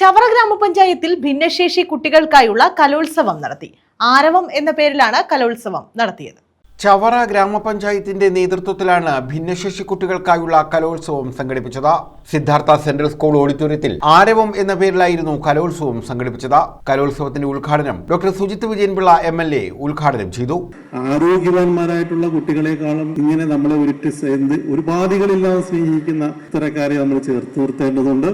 ചവറ ഗ്രാമപഞ്ചായത്തിൽ ഭിന്നശേഷി കുട്ടികൾക്കായുള്ള കലോത്സവം നടത്തി. ആരവം എന്ന പേരിലാണ് കലോത്സവം നടത്തിയത്. ചവറ ഗ്രാമപഞ്ചായത്തിന്റെ നേതൃത്വത്തിലാണ് ഭിന്നശേഷി കുട്ടികൾക്കായുള്ള കലോത്സവം സംഘടിപ്പിച്ചത്. സിദ്ധാർത്ഥ സെൻട്രൽ സ്കൂൾ ഓഡിറ്റോറിയത്തിൽ ആരവം എന്ന പേരിലായിരുന്നു കലോത്സവം സംഘടിപ്പിച്ചത്. കലോത്സവത്തിന്റെ ഉദ്ഘാടനം doctor Sujith Vijayan Pillai M L A ഉദ്ഘാടനം ചെയ്തു. ആരോഗ്യവാന്മാരായിട്ടുള്ള കുട്ടികളെക്കാളും ഇങ്ങനെ നമ്മളെ എന്ത് ഒരു ബാധികളില്ലാതെ സ്നേഹിക്കുന്ന ഇത്തരക്കാരെ നമ്മൾ ചേർത്ത് നിർത്തേണ്ടതുണ്ട്.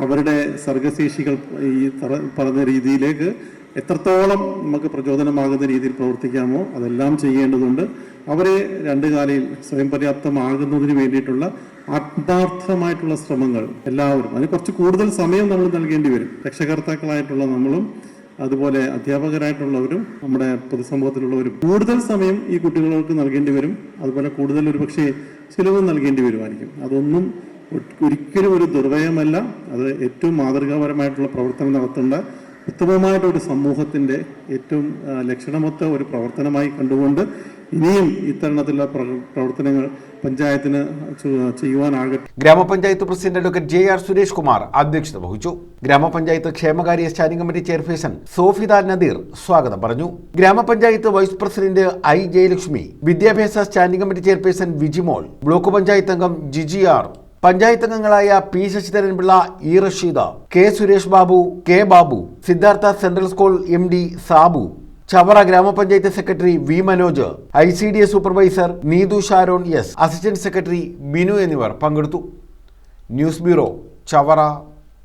അവരുടെ സർഗശേഷികൾ ഈ പറഞ്ഞ രീതിയിലേക്ക് എത്രത്തോളം നമുക്ക് പ്രചോദനമാകുന്ന രീതിയിൽ പ്രവർത്തിക്കാമോ അതെല്ലാം ചെയ്യേണ്ടതുണ്ട്. അവരെ രണ്ടു കാലയിൽ സ്വയം പര്യാപ്തമാകുന്നതിന് വേണ്ടിയിട്ടുള്ള ആത്മാർത്ഥമായിട്ടുള്ള ശ്രമങ്ങൾ എല്ലാവരും അതിന് കുറച്ച് കൂടുതൽ സമയം നമ്മൾ നൽകേണ്ടി വരും. രക്ഷകർത്താക്കളായിട്ടുള്ള നമ്മളും അതുപോലെ അധ്യാപകരായിട്ടുള്ളവരും നമ്മുടെ പൊതുസമൂഹത്തിലുള്ളവരും. കൂടുതൽ സമയം ഈ കുട്ടികൾക്ക് നൽകേണ്ടി വരും. അതുപോലെ കൂടുതൽ ഒരു പക്ഷേ ചിലവ് നൽകേണ്ടി വരുമായിരിക്കും. അതൊന്നും ഒരിക്കലും ഒരു ദുർവയമല്ല അത് ഏറ്റവും മാതൃകാപരമായിട്ടുള്ള പ്രവർത്തനം നടത്തേണ്ട ഉത്തമമായിട്ട് ഒരു സമൂഹത്തിന്റെ ഏറ്റവും ലക്ഷണമൊത്ത ഒരു പ്രവർത്തനമായി കണ്ടുകൊണ്ട് ഇനിയും ഇത്തരണത്തിലുള്ള പ്ര- പ്രവർത്തനങ്ങൾ പഞ്ചായത്തിന് ചെയ്യുവാനാകട്ടെ. ഗ്രാമപഞ്ചായത്ത് president advocate J R Suresh Kumar അധ്യക്ഷത വഹിച്ചു. ഗ്രാമപഞ്ചായത്ത് ക്ഷേമകാര്യ standing committee chairperson Sofida Nadeer സ്വാഗതം പറഞ്ഞു. ഗ്രാമപഞ്ചായത്ത് വൈസ് പ്രസിഡന്റ് ഐ ജയലക്ഷ്മി വിദ്യാഭ്യാസ standing committee chairperson Vijimol block panchayat അംഗം ജിജി ആർ പഞ്ചായത്ത് അംഗങ്ങളായ P Sasidharan Pillai E Rasheeda K Suresh Babu K Babu Siddhartha central school M D Sabu Chavara ഗ്രാമപഞ്ചായത്ത് secretary V Manoj I C D S supervisor Neethu Sharon S assistant secretary Binu എന്നിവർ പങ്കെടുത്തു. News bureau Chavara.